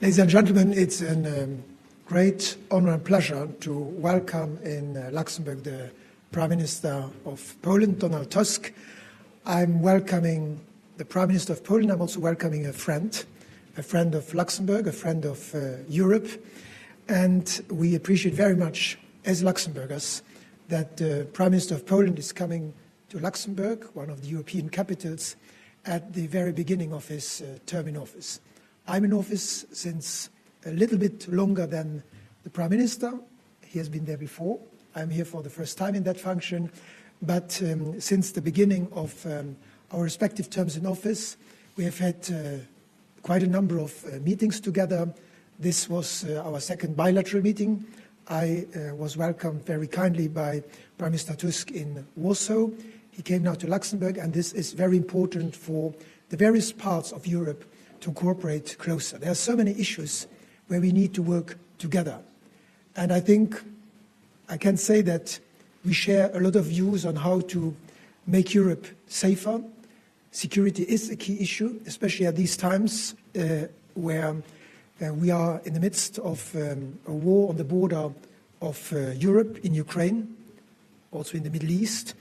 Ladies and gentlemen, it's a um, great honor and pleasure to welcome in uh, Luxembourg the Prime Minister of Poland, Donald Tusk. I'm welcoming the Prime Minister of Poland. I'm also welcoming a friend, a friend of Luxembourg, a friend of uh, Europe. And we appreciate very much, as Luxembourgers, that the Prime Minister of Poland is coming to Luxembourg, one of the European capitals, at the very beginning of his uh, term in office. I'm in office since a little bit longer than the Prime Minister. He has been there before. I'm here for the first time in that function. But um, since the beginning of um, our respective terms in office, we have had uh, quite a number of uh, meetings together. This was uh, our second bilateral meeting. I uh, was welcomed very kindly by Prime Minister Tusk in Warsaw. He came now to Luxembourg, and this is very important for the various parts of Europe to cooperate closer. There are so many issues where we need to work together. And I think I can say that we share a lot of views on how to make Europe safer. Security is a key issue, especially at these times uh, where uh, we are in the midst of um, a war on the border of uh, Europe in Ukraine, also in the Middle East.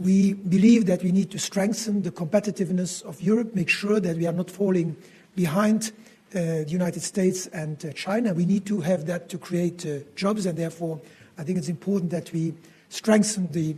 We believe that we need to strengthen the competitiveness of Europe, make sure that we are not falling behind uh, the United States and uh, China. We need to have that to create uh, jobs, and therefore, I think it's important that we strengthen the,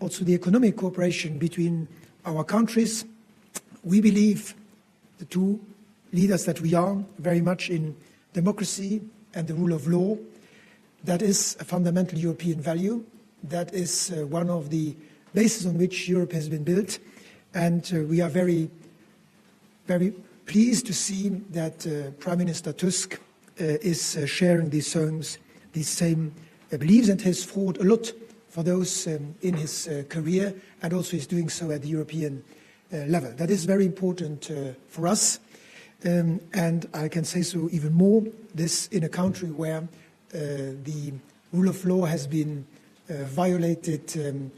also the economic cooperation between our countries. We believe, the two leaders that we are, very much in democracy and the rule of law. That is a fundamental European value. That is one of the basis on which Europe has been built. And uh, we are very, very pleased to see that uh, Prime Minister Tusk uh, is uh, sharing these same, these same uh, beliefs and has fought a lot for those um, in his career and also is doing so at the European level. That is very important for us. Um, and I can say so even more, this in a country where the rule of law has been violated um,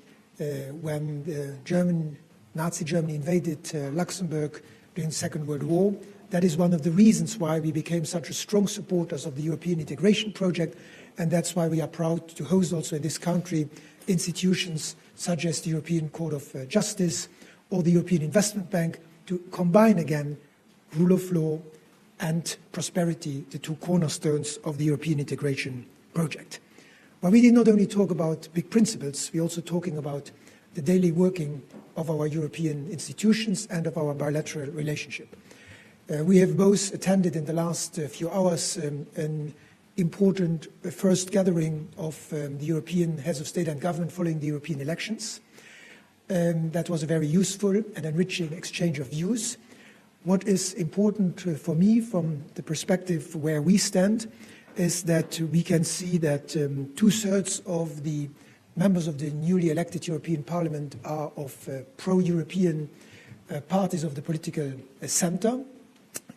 when the German, Nazi Germany invaded uh, Luxembourg during the Second World War. That is one of the reasons why we became such a strong supporters of the European integration project, and that's why we are proud to host also in this country institutions such as the European Court of uh, Justice or the European Investment Bank to combine again rule of law and prosperity, the two cornerstones of the European integration project. But we did not only talk about big principles, we're also talking about the daily working of our European institutions and of our bilateral relationship. Uh, we have both attended in the last uh, few hours um, an important first gathering of um, the European heads of state and government following the European elections. Um, that was a very useful and enriching exchange of views. What is important uh, for me from the perspective where we stand is that we can see that um, two-thirds of the members of the newly elected European Parliament are of uh, pro-European uh, parties of the political uh, center.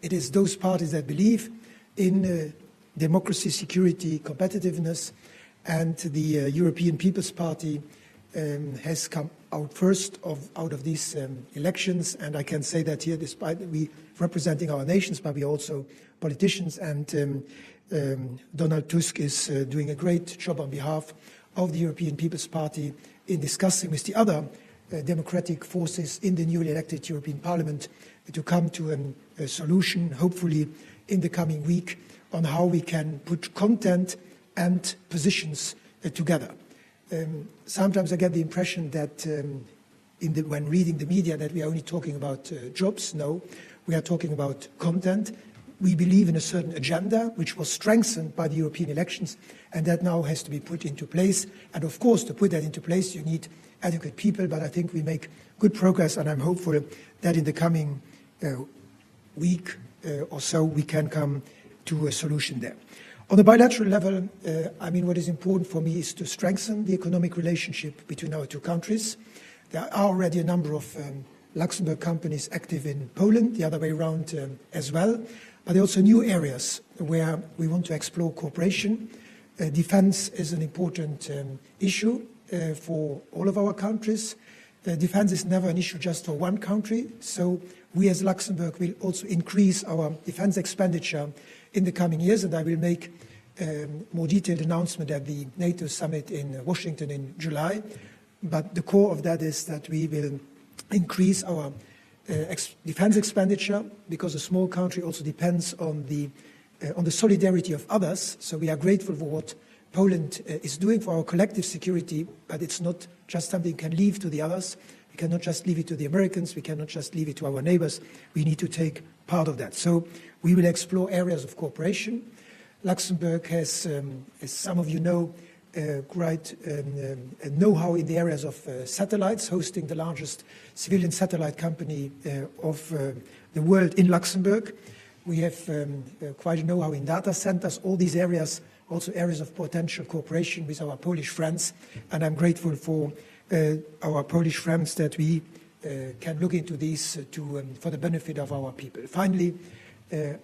It is those parties that believe in uh, democracy, security, competitiveness, and the uh, European People's Party um, has come out first of, out of these um, elections. And I can say that here, despite we representing our nations, but we also politicians and um, um, Donald Tusk is uh, doing a great job on behalf of the European People's Party in discussing with the other uh, democratic forces in the newly elected European Parliament to come to an, a solution, hopefully in the coming week, on how we can put content and positions uh, together. Um, sometimes I get the impression that um, the, when reading the media that we are only talking about uh, jobs. No, we are talking about content we believe in a certain agenda which was strengthened by the European elections, and that now has to be put into place. And of course, to put that into place, you need adequate people, but I think we make good progress, and I'm hopeful that in the coming uh, week uh, or so we can come to a solution there. On the bilateral level, uh, I mean, what is important for me is to strengthen the economic relationship between our two countries. There are already a number of um, Luxembourg companies active in Poland, the other way around um, as well. But there are also new areas where we want to explore cooperation. Uh, defense is an important um, issue uh, for all of our countries. Uh, defense is never an issue just for one country, so we as Luxembourg will also increase our defense expenditure in the coming years, and I will make a um, more detailed announcement at the NATO summit in Washington in July. But the core of that is that we will increase our ex defense expenditure because a small country also depends on the, uh, on the solidarity of others. So we are grateful for what Poland uh, is doing for our collective security, but it's not just something we can leave to the others. We cannot just leave it to the Americans. We cannot just leave it to our neighbors. We need to take part of that. So we will explore areas of cooperation. Luxembourg has, um, as some of you know, uh, great um, um, know-how in the areas of uh, satellites, hosting the largest civilian satellite company uh, of uh, the world in Luxembourg. We have um, uh, quite a know-how in data centers, all these areas, also areas of potential cooperation with our Polish friends. And I'm grateful for uh, our Polish friends that we can look into these to, um, for the benefit of our people. Finally,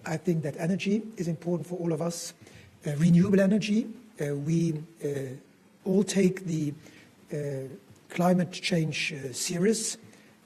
I think that energy is important for all of us. renewable energy uh, we uh, all take the uh, climate change serious.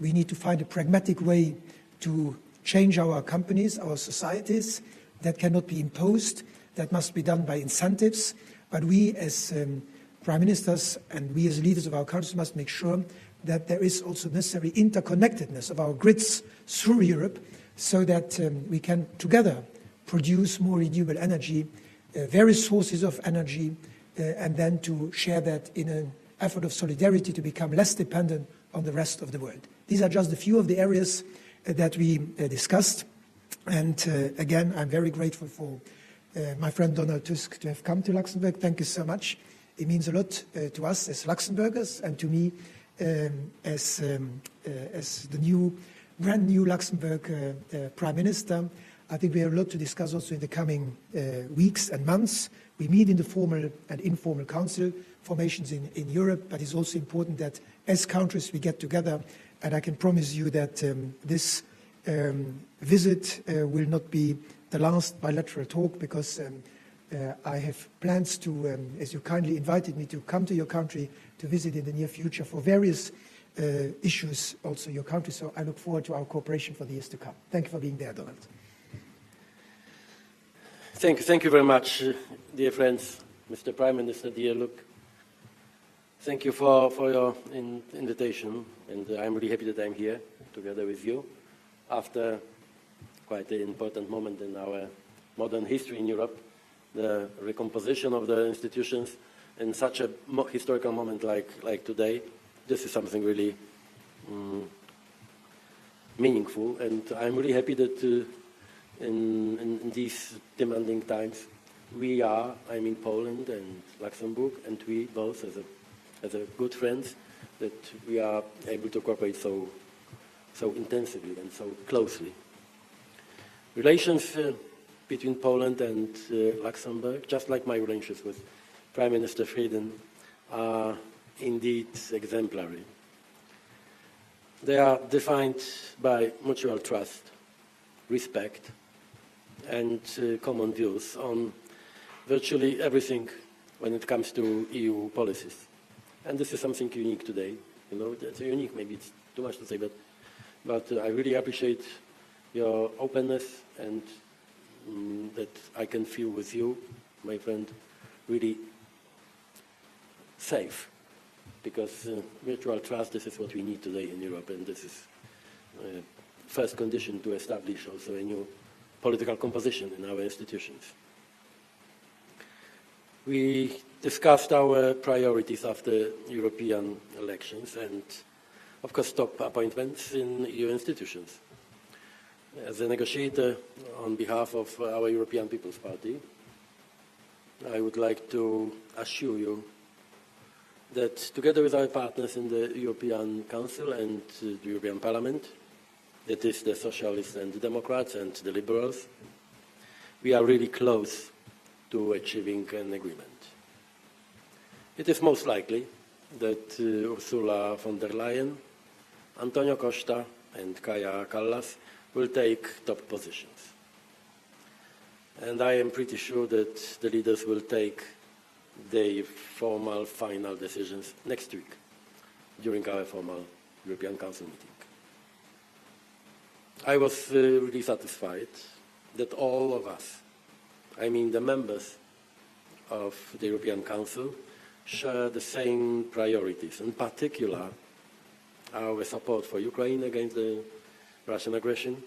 We need to find a pragmatic way to change our companies, our societies. That cannot be imposed. That must be done by incentives. But we, as um, prime ministers and we as leaders of our countries, must make sure that there is also necessary interconnectedness of our grids through Europe so that um, we can together produce more renewable energy uh, various sources of energy, uh, and then to share that in an effort of solidarity to become less dependent on the rest of the world. These are just a few of the areas uh, that we discussed. And again, I'm very grateful for my friend Donald Tusk to have come to Luxembourg. Thank you so much. It means a lot to us as Luxembourgers and to me um, as, um, as the new, brand new Luxembourg Prime Minister. I think we have a lot to discuss also in the coming uh, weeks and months. We meet in the formal and informal council formations in, in Europe, but it's also important that as countries we get together, and I can promise you that um, this um, visit uh, will not be the last bilateral talk because um, uh, I have plans to, um, as you kindly invited me to come to your country to visit in the near future for various uh, issues also your country. So I look forward to our cooperation for the years to come. Thank you for being there, Donald. Thank you, thank you very much, dear friends, Mr. Prime Minister, dear Luc. Thank you for, for your in, invitation, and I'm really happy that I'm here together with you after quite an important moment in our modern history in Europe, the recomposition of the institutions in such a historical moment like, like today. This is something really um, meaningful, and I'm really happy that uh, in, in, in these demanding times. We are, I mean Poland and Luxembourg, and we both as a, as a good friends, that we are able to cooperate so, so intensively and so closely. Relations uh, between Poland and uh, Luxembourg, just like my relations with Prime Minister Frieden, are indeed exemplary. They are defined by mutual trust, respect, and uh, common views on virtually everything when it comes to EU policies. And this is something unique today. You know, it's unique, maybe it's too much to say, but, but uh, I really appreciate your openness and um, that I can feel with you, my friend, really safe. Because uh, mutual trust, this is what we need today in Europe, and this is uh, first condition to establish also a new political composition in our institutions. We discussed our priorities after European elections and, of course, top appointments in EU institutions. As a negotiator on behalf of our European People's Party, I would like to assure you that together with our partners in the European Council and the European Parliament, that is the Socialists and the Democrats and the Liberals, we are really close to achieving an agreement. It is most likely that uh, Ursula von der Leyen, Antonio Costa and Kaja Kallas will take top positions. And I am pretty sure that the leaders will take their formal final decisions next week during our formal European Council meeting. I was uh, really satisfied that all of us, I mean the members of the European Council, share the same priorities, in particular our support for Ukraine against the Russian aggression,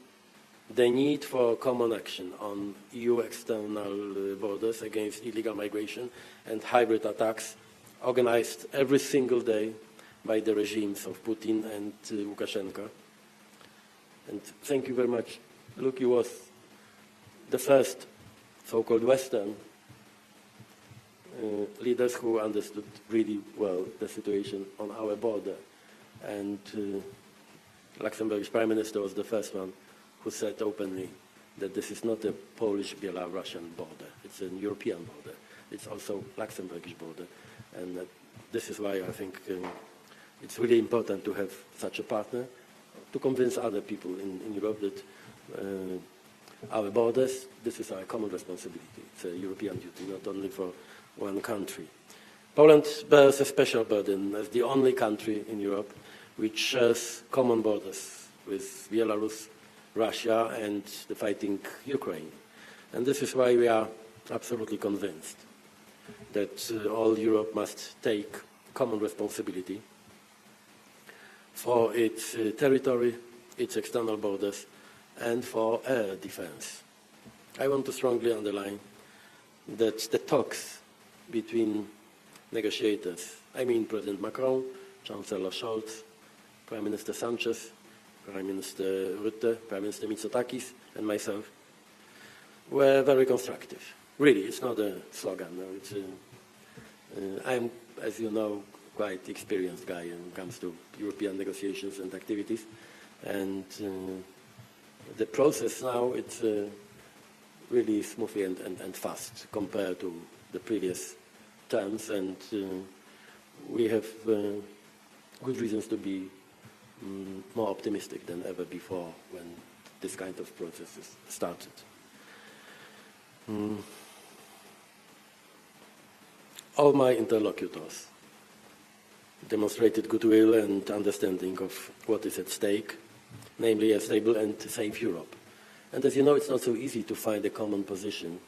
the need for common action on EU external borders against illegal migration and hybrid attacks organized every single day by the regimes of Putin and uh, Lukashenko. And thank you very much. Luki was the first so-called Western uh, leaders who understood really well the situation on our border. And uh, Luxembourg's prime minister was the first one who said openly that this is not a Polish-Belarusian border. It's a European border. It's also Luxembourgish border. And uh, this is why I think um, it's really important to have such a partner to convince other people in, in Europe that uh, our borders, this is our common responsibility. It's a European duty, not only for one country. Poland bears a special burden as the only country in Europe which shares common borders with Belarus, Russia, and the fighting Ukraine. And this is why we are absolutely convinced that uh, all Europe must take common responsibility for its uh, territory, its external borders, and for air defense. I want to strongly underline that the talks between negotiators, I mean President Macron, Chancellor Scholz, Prime Minister Sanchez, Prime Minister Rutte, Prime Minister Mitsotakis, and myself, were very constructive. Really, it's not a slogan. No, it's a, uh, I'm, as you know, quite experienced guy when it comes to European negotiations and activities. And uh, the process now, it's uh, really smoothly and, and, and, fast compared to the previous terms. And uh, we have good reasons to be um, more optimistic than ever before when this kind of process is started. Mm. All my interlocutors demonstrated goodwill and understanding of what is at stake, namely a stable and safe Europe. And as you know, it's not so easy to find a common position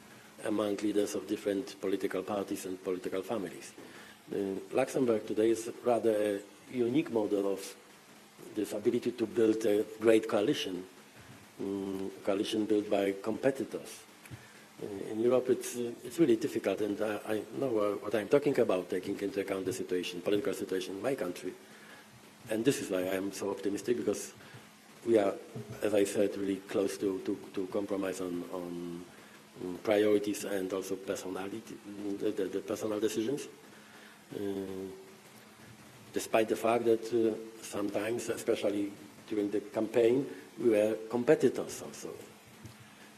among leaders of different political parties and political families. Uh, Luxembourg today is rather a unique model of this ability to build a great coalition, um, coalition built by competitors in Europe, it's, uh, it's really difficult, and I, I know what I'm talking about, taking into account the situation, political situation in my country. And this is why I'm so optimistic, because we are, as I said, really close to, to, to compromise on, on priorities and also personality, the, the, the personal decisions. Uh, despite the fact that uh, sometimes, especially during the campaign, we were competitors also.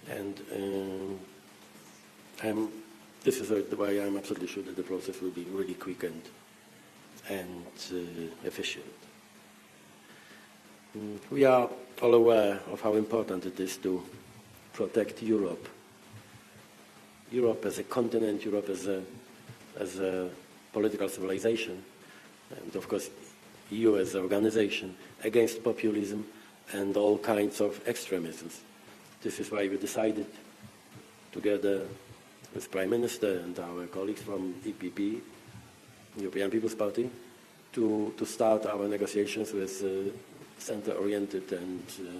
And uh, I'm, this is why I'm absolutely sure that the process will be really quick and, and uh, efficient. Mm, we are all aware of how important it is to protect Europe. Europe as a continent, Europe as a, as a political civilization, and of course EU as an organization against populism and all kinds of extremisms. This is why we decided together with Prime Minister and our colleagues from EPP, European People's Party, to, to start our negotiations with uh, center-oriented and uh,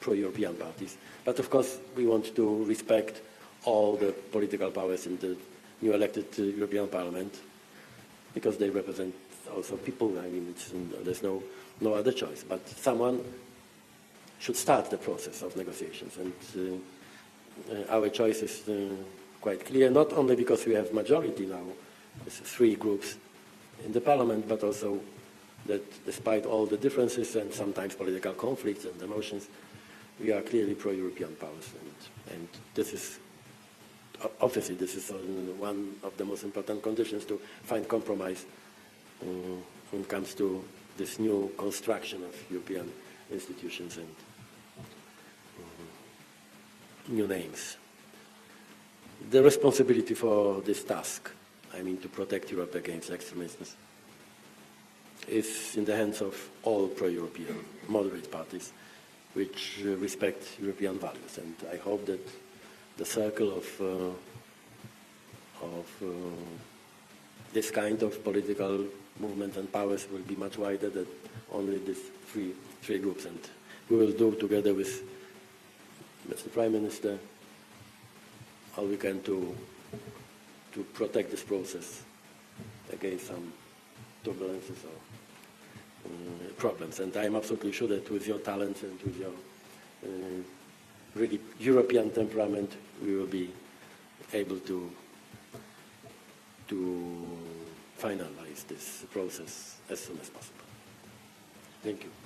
pro-European parties. But of course, we want to respect all the political powers in the new elected uh, European Parliament because they represent also people. I mean, there's no, no other choice. But someone should start the process of negotiations, and uh, uh, our choice is uh, quite clear, not only because we have majority now, three groups in the parliament, but also that despite all the differences and sometimes political conflicts and emotions, we are clearly pro-European powers. And, and this is, obviously, this is one of the most important conditions to find compromise um, when it comes to this new construction of European institutions and um, new names the responsibility for this task, I mean to protect Europe against extremism, is in the hands of all pro-European moderate parties which uh, respect European values. And I hope that the circle of, uh, of uh, this kind of political movements and powers will be much wider than only these three, three groups. And we will do together with Mr. Prime Minister all we can to, to protect this process against some turbulences or uh, problems. And I'm absolutely sure that with your talents and with your uh, really European temperament, we will be able to to finalize this process as soon as possible. Thank you.